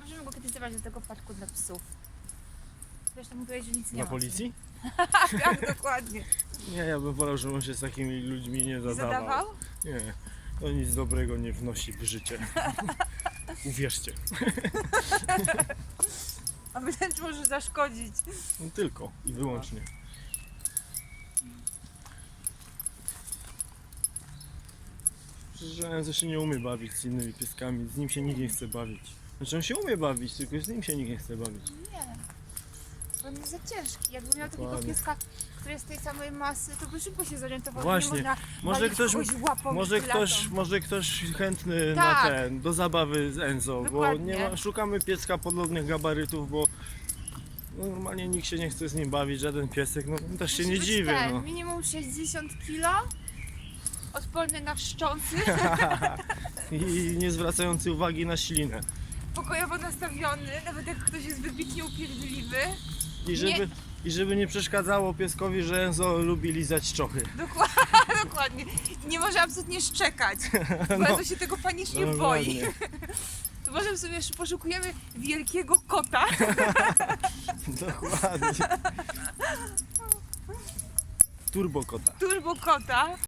Możemy go kiedyś zabrać do tego parku dla psów. Zresztą mu powiedzieć, że nic nie Na ma. policji? tak, dokładnie. Nie, ja bym wolał, żeby on się z takimi ludźmi nie zadawał. zadawał? Nie, to nic dobrego nie wnosi w życie. Uwierzcie. A wręcz może zaszkodzić. No tylko i wyłącznie. Przecież Enzo się nie umie bawić z innymi pieskami, z nim się nikt nie chce bawić. Znaczy on się umie bawić, tylko z nim się nikt nie chce bawić. Nie. Bo on jest za ciężki. Jakby miał takiego Dokładnie. pieska, który jest tej samej masy, to by szybko się zorientował. Właśnie. Nie można Może walić ktoś, kogoś łapą może i ktoś, latą. może ktoś chętny Tak. na ten, do zabawy z Enzo, bo Dokładnie. nie ma, szukamy pieska podobnych gabarytów, bo no, normalnie nikt się nie chce z nim bawić, żaden piesek, no też się Musi nie być dziwię. Ten, No. Minimum 60 kg. Odporny na wszczący. I nie zwracający uwagi na ślinę. Pokojowo nastawiony, nawet jak ktoś jest wybitnie upierdliwy. I żeby, I żeby nie przeszkadzało pieskowi, że Enzo lubi lizać czochy. Dokładnie, dokładnie. Nie może absolutnie szczekać, bo no. się tego panicznie No, boi. To może sobie jeszcze poszukujemy wielkiego kota. Dokładnie. Turbo kota. Turbo kota.